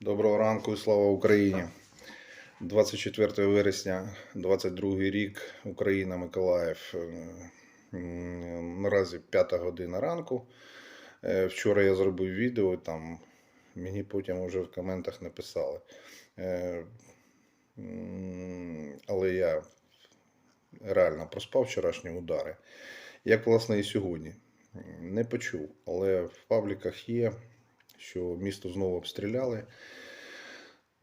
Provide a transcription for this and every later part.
Доброго ранку і слава Україні. 24 вересня 22 рік Україна Миколаїв. Наразі 5 година ранку. Е, Вчора я зробив відео, там мені потім вже в коментах написали. Е, Але я реально проспав вчорашні удари. Як власне і сьогодні. Не почув, але в пабліках є, що місто знову обстріляли.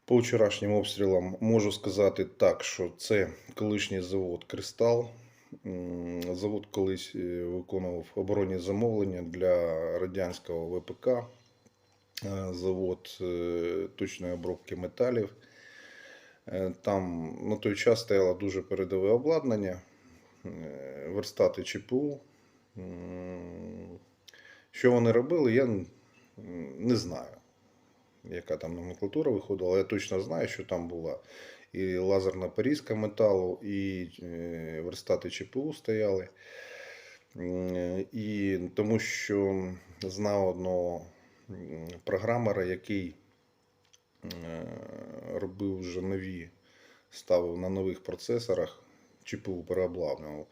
По вчорашнім обстрілам можу сказати так, що це колишній завод Кристал. Завод колись е, виконував оборонні замовлення для радянського ВПК. Е, Завод е, точної обробки металів. Там на той час стояло дуже передове обладнання, верстати ЧПУ. Що вони робили, я не знаю яка там номенклатура виходила, але я точно знаю, що там була і лазерна порізка металу, і е, верстати ЧПУ стояли. І тому що знав одного програмера, який е, робив вже нові, ставив на нових процесорах, ЧПУ переобладнував.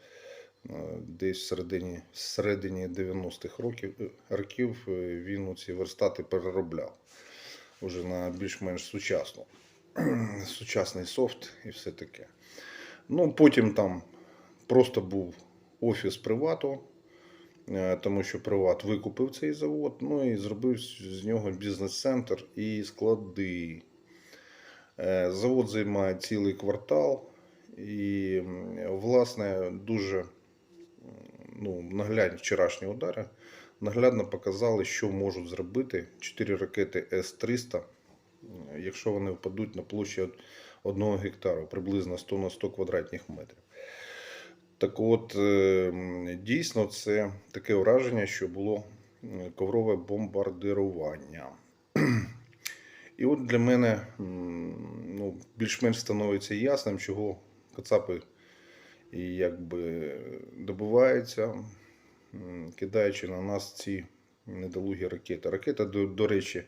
Е, Десь в середині, середині 90-х років, е, років е, він ці верстати переробляв вже на більш-менш сучасну, сучасний софт і все таке. Ну, потім там просто був офіс привату, тому що приват викупив цей завод, ну і зробив з нього бізнес-центр і склади. Завод займає цілий квартал, і, власне, дуже ну, наглядні вчорашні удари наглядно показали, що можуть зробити 4 ракети С-300, е, якщо вони впадуть на площі 1 гектару, приблизно 100 на 100 квадратних метрів. Так от, е, дійсно, це таке враження, що було коврове бомбардирування. І от для мене ну, більш-менш становиться ясним, чого Кацапи і якби добиваються, м, кидаючи на нас ці недолугі ракети. Ракета, до, до речі,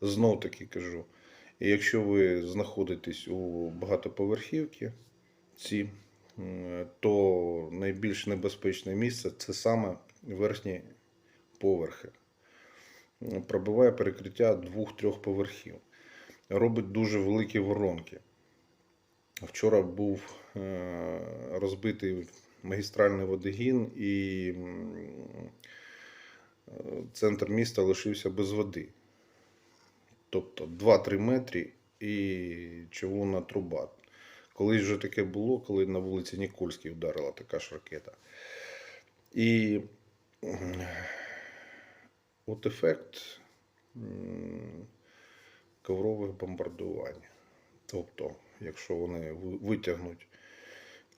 знов таки кажу. Якщо ви знаходитесь у багатоповерхівці, ці, то найбільш небезпечне місце це саме верхні поверхи. Пробиває перекриття двох-трьох поверхів. Робить дуже великі воронки. Вчора був е, розбитий магістральний водогін, і е, центр міста лишився без води. Тобто 2-3 метри і човунна труба. Колись вже таке було, коли на вулиці Нікольській вдарила така ж ракета. І от ефект коврових бомбардувань. Тобто, якщо вони витягнуть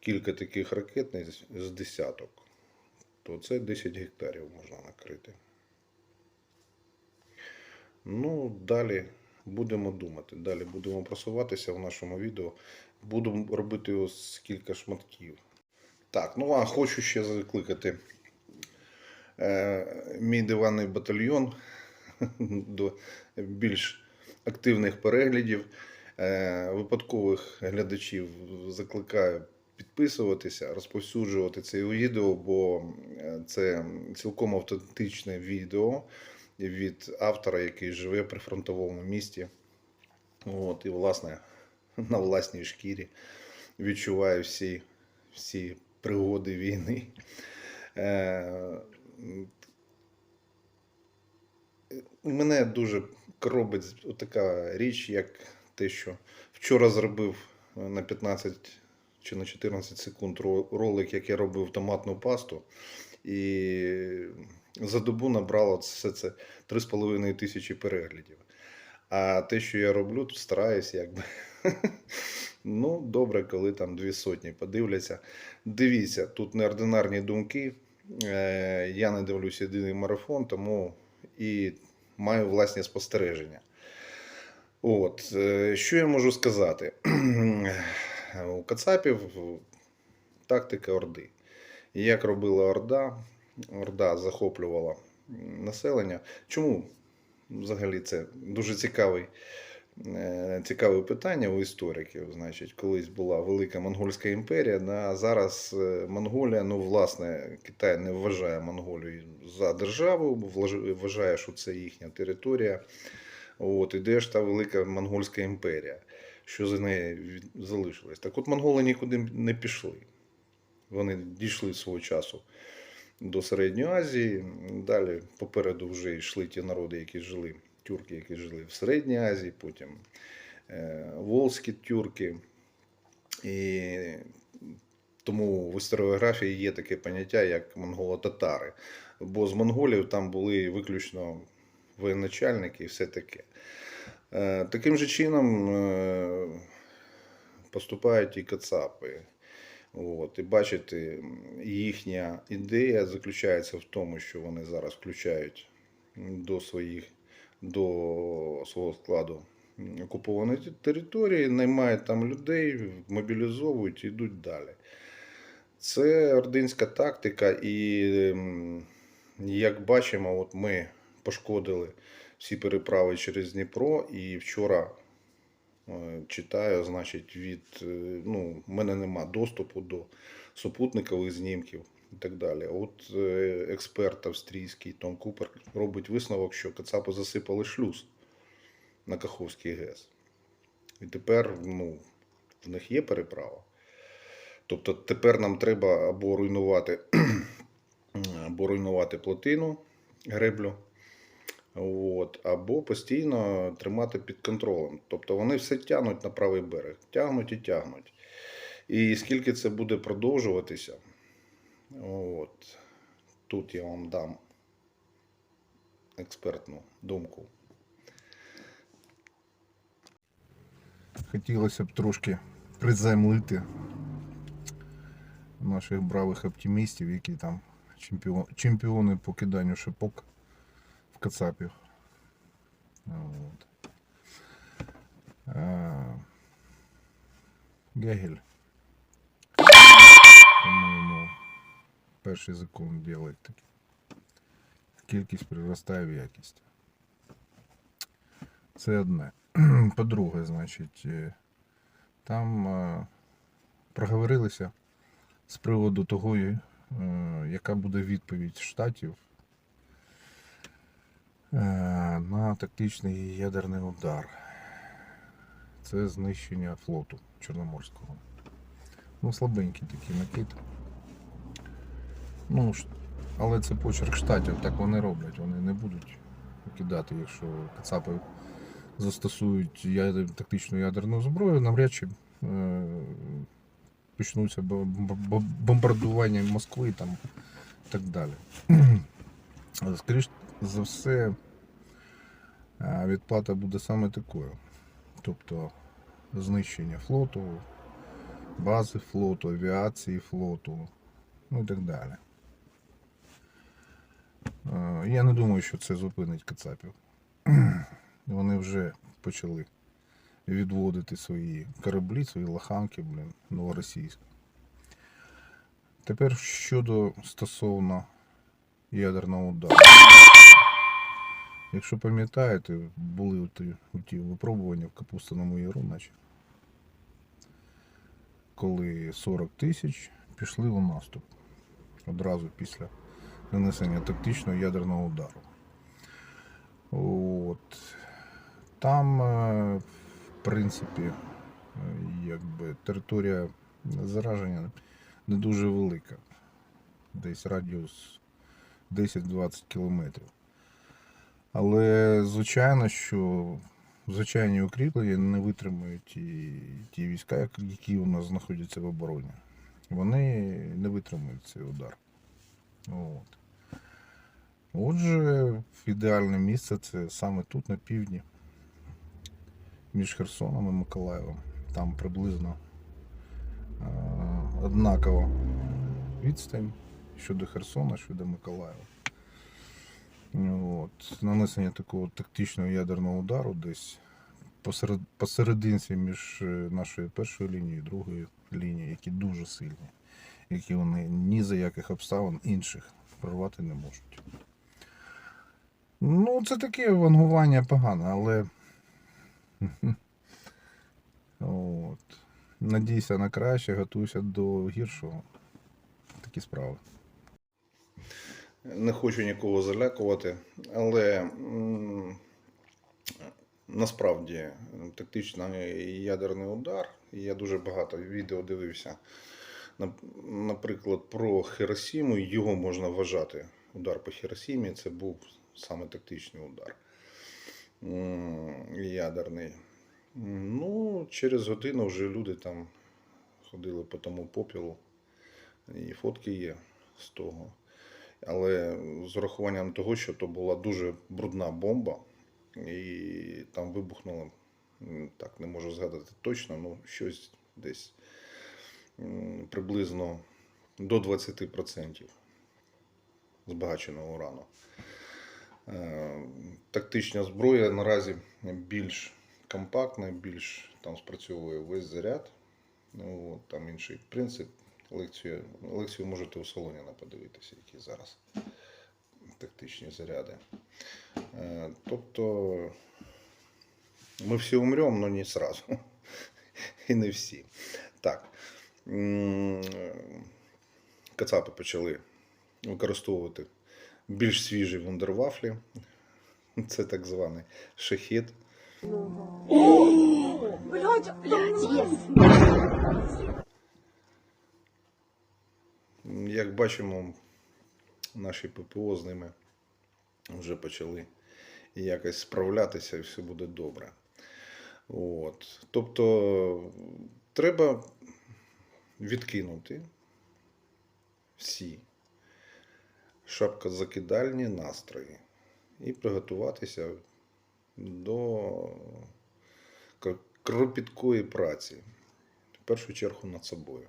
кілька таких ракет з- з десяток, то це 10 гектарів можна накрити. Ну, далі будемо думати. Далі будемо просуватися в нашому відео. Буду робити ось кілька шматків. Так, ну а хочу ще закликати е, мій диванний батальйон до більш активних переглядів. Е, випадкових глядачів закликаю підписуватися, розповсюджувати це відео, бо е, це цілком автентичне відео від автора, який живе при фронтовому місті. От, і, власне, на власній шкірі відчуває всі, всі пригоди війни. Е, мене дуже коробить така річ, як те, що вчора зробив на 15 чи на 14 секунд ролик, як я робив томатну пасту. І за добу набрало все це 3,5 тисячі переглядів. А те, що я роблю, то стараюсь, якби. Ну, добре, коли там дві сотні подивляться. Дивіться, тут неординарні думки. Е, Я не дивлюсь єдиний марафон, тому і маю власні спостереження. От, е, що я можу сказати? У Кацапів тактика Орди. Як робила Орда, Орда захоплювала населення. Чому взагалі це дуже цікавий е, цікаве питання у істориків. Значить, колись була Велика Монгольська імперія, а зараз е, Монголія, ну, власне, Китай не вважає Монголію за державу, вважає, що це їхня територія. От, і де ж та Велика Монгольська імперія, що за нею залишилось. Так от монголи нікуди не пішли. Вони дійшли свого часу до Середньої Азії. Далі попереду вже йшли ті народи, які жили, тюрки, які жили в Середній Азії, потім е, волзькі тюрки. І тому в історіографії є таке поняття, як монголо-татари. Бо з монголів там були виключно воєначальники і все таке. Е, Таким же чином е, поступають і кацапи. От, і бачите, їхня ідея заключається в тому, що вони зараз включають до своїх до свого складу окуповані території, наймають там людей, мобілізовують і йдуть далі. Це ординська тактика, і як бачимо, от ми пошкодили всі переправи через Дніпро, і вчора Е, читаю, значить, від е, ну, в мене нема доступу до супутникових знімків і так далі. От е, експерт австрійський Том Купер робить висновок, що Кацапи засипали шлюз на Каховський ГЕС. І тепер ну, в них є переправа. Тобто тепер нам треба або руйнувати, або руйнувати плотину, греблю. От, або постійно тримати під контролем. Тобто вони все тягнуть на правий берег, тягнуть і тягнуть. І скільки це буде продовжуватися, от, тут я вам дам експертну думку. Хотілося б трошки приземлити наших бравих оптимістів, які там чемпіони по киданню шипок в Кацапів. От. А, Гегель. По-моєму, перший закон діалектики. Кількість приростає в якість. Це одне. По-друге, значить, е, там е, проговорилися з приводу того, е, яка буде відповідь штатів на тактичний ядерний удар. Це знищення флоту Чорноморського. Ну, слабенький такий накид. Ну, але це почерк штатів, так вони роблять. Вони не будуть кидати, якщо Кацапи застосують ядер, тактичну ядерну зброю, навряд чи е, почнуться бо- бо- бомбардування Москви там, і так далі. Але, Скоріш за все, відплата буде саме такою. Тобто знищення флоту, бази флоту, авіації флоту, ну і так далі. Я не думаю, що це зупинить Кацапів. Вони вже почали відводити свої кораблі, свої лаханки, блін, новоросійськ. Тепер щодо стосовно ядерного удару. Якщо пам'ятаєте, були ті, випробування в Капустиному Яру, наче. Коли 40 тисяч пішли у наступ одразу після нанесення тактичного ядерного удару. От. Там, е, в принципі, е, якби територія зараження не дуже велика. Десь радіус 10-20 кілометрів. Але звичайно, що звичайні укріплення не витримують і ті війська, які у нас знаходяться в обороні. Вони не витримують цей удар. От. Отже, ідеальне місце це саме тут, на півдні, між Херсоном і Миколаєвом. Там приблизно е, однакова відстань щодо Херсона, щодо Миколаєва. От. Нанесення такого тактичного ядерного удару десь посеред, посерединці між е, нашою першою лінією і другою лінією, які дуже сильні, які вони ні за яких обставин інших прорвати не можуть. Ну, це таке вангування погане, але От. Надійся на краще, готуйся до гіршого. Такі справи. Не хочу нікого залякувати, але насправді тактичний ядерний удар, я дуже багато відео дивився. Наприклад, про Хіросіму, його можна вважати. Удар по Хіросімі це був саме тактичний удар. Ядерний. Ну, через годину вже люди там ходили по тому попілу, і фотки є з того. Але з урахуванням того, що то була дуже брудна бомба, і там вибухнуло, так не можу згадати точно, ну щось десь приблизно до 20% збагаченого урану. Е, Тактична зброя наразі більш компактна, більш там спрацьовує весь заряд. Ну, там інший принцип. Лекцію, лекцію можете у Солоніна подивитися, які зараз тактичні заряди. Е, Тобто ми всі умремо, але не сразу. І не всі. Так. Кацапи почали використовувати більш свіжі вундервафлі. Це так званий шахід. Блядь, блядь, Як бачимо, наші ППО з ними вже почали якось справлятися і все буде добре. От. Тобто треба відкинути всі шапкозакидальні настрої і приготуватися до кропіткої праці, в першу чергу над собою.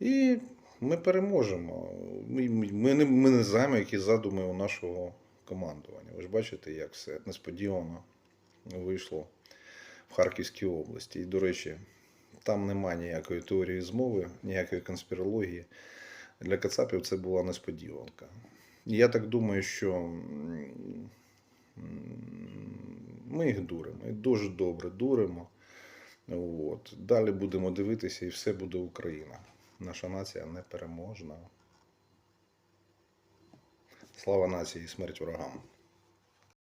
І ми переможемо. Ми, ми, не, ми не знаємо, які задуми у нашого командування. Ви ж бачите, як все несподівано вийшло в Харківській області. І, до речі, там немає ніякої теорії змови, ніякої конспірології. Для Кацапів це була несподіванка. Я так думаю, що ми їх дуримо. І дуже добре дуримо. От. Далі будемо дивитися, і все буде Україна. Наша нація непереможна. Слава нації і смерть ворогам.